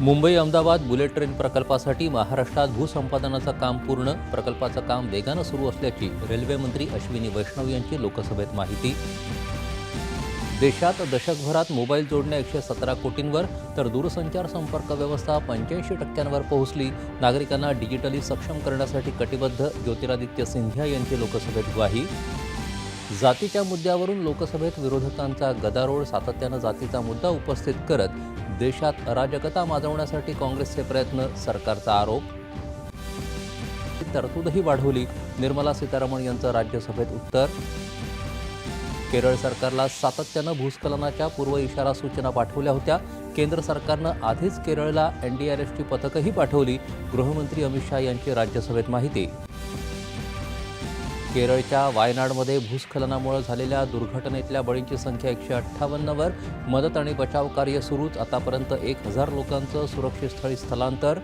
Mumbai Ahmedabad bullet train प्रकल्पासाठी महाराष्ट्रात भूसंपादनाचं काम पूर्ण प्रकल्पाचं काम वेगानं सुरू असल्याची रेल्वे मंत्री अश्विनी वैष्णव यांची लोकसभेत माहिती. देशात दशकभरात मोबाईल जोडण्या एकशे सतरा कोटींवर तर दूरसंचार संपर्क व्यवस्था पंच्याऐंशी टक्क्यांवर पोहोचली. नागरिकांना डिजिटली सक्षम करण्यासाठी कटिबद्ध ज्योतिरादित्य सिंधिया यांची लोकसभेत ग्वाही. जातीच्या मुद्द्यावरून लोकसभेत विरोधकांचा गदारोळ सातत्यानं जातीचा मुद्दा उपस्थित करत देशात अराजकता माजवण्यासाठी काँग्रेसचे प्रयत्न सरकारचा आरोप? तरतूदही वाढवली. निर्मला सीतारामन यांचं राज्यसभेत उत्तर? केरळ सरकारला सातत्यानं भूस्खलनाच्या पूर्व इशारा सूचना पाठवल्या होत्या. केंद्र सरकारनं आधीच केरळला एनडीआरएफची पथकही पाठवली. गृहमंत्री अमित शहा यांची राज्यसभेत माहिती. केरळच्या वायनाडमध्ये भूस्खलनामुळे झालेल्या दुर्घटनेतल्या बळींची संख्या एकशे अठ्ठावन्नवर. मदत आणि बचाव कार्य सुरूच. आतापर्यंत एक हजार लोकांचं सुरक्षित स्थळी स्थलांतर.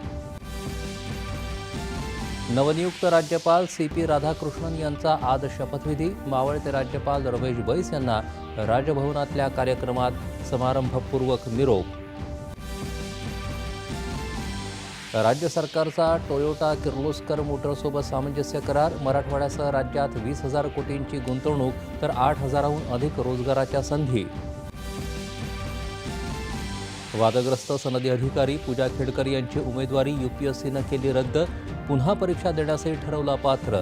नवनियुक्त राज्यपाल सी पी राधाकृष्णन यांचा आज शपथविधी. मावळते राज्यपाल रमेश बैस यांना राजभवनातल्या कार्यक्रमात समारंभपूर्वक निरोप. राज्य सरकारचा टोयोटा किर्लोस्कर मोटरसोबत सामंजस्य करार. मराठवाड्यासह राज्यात वीस हजार कोटींची गुंतवणूक तर आठ हजाराहून अधिक रोजगाराच्या संधी. वादग्रस्त सनदी अधिकारी पूजा खेडकर यांची उमेदवारी यूपीएससीनं केली रद्द. पुन्हा परीक्षा देण्यासही ठरवला पात्र.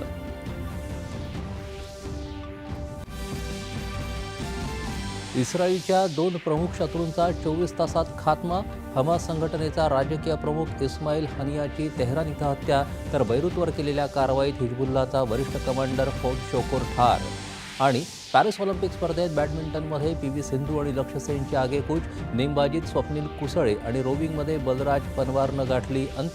इस्रायलच्या दोन प्रमुख शत्रूंचा चोवीस तासात खात्मा हमास संघटनेचा राजकीय प्रमुख इस्माईल हनियाची तेहरान इथं हत्या तर बैरूतवर केलेल्या कारवाईत हिजबुल्लाचा वरिष्ठ कमांडर फौज शोकोर ठार. आणि पॅरिस ऑलिम्पिक स्पर्धेत बॅडमिंटनमध्ये पी व्ही सिंधू आणि लक्ष्य सेनची आगेकूच नेमबाजीत स्वप्नील कुसळे आणि रोविंगमध्ये बलराज पनवारनं गाठली अंतिम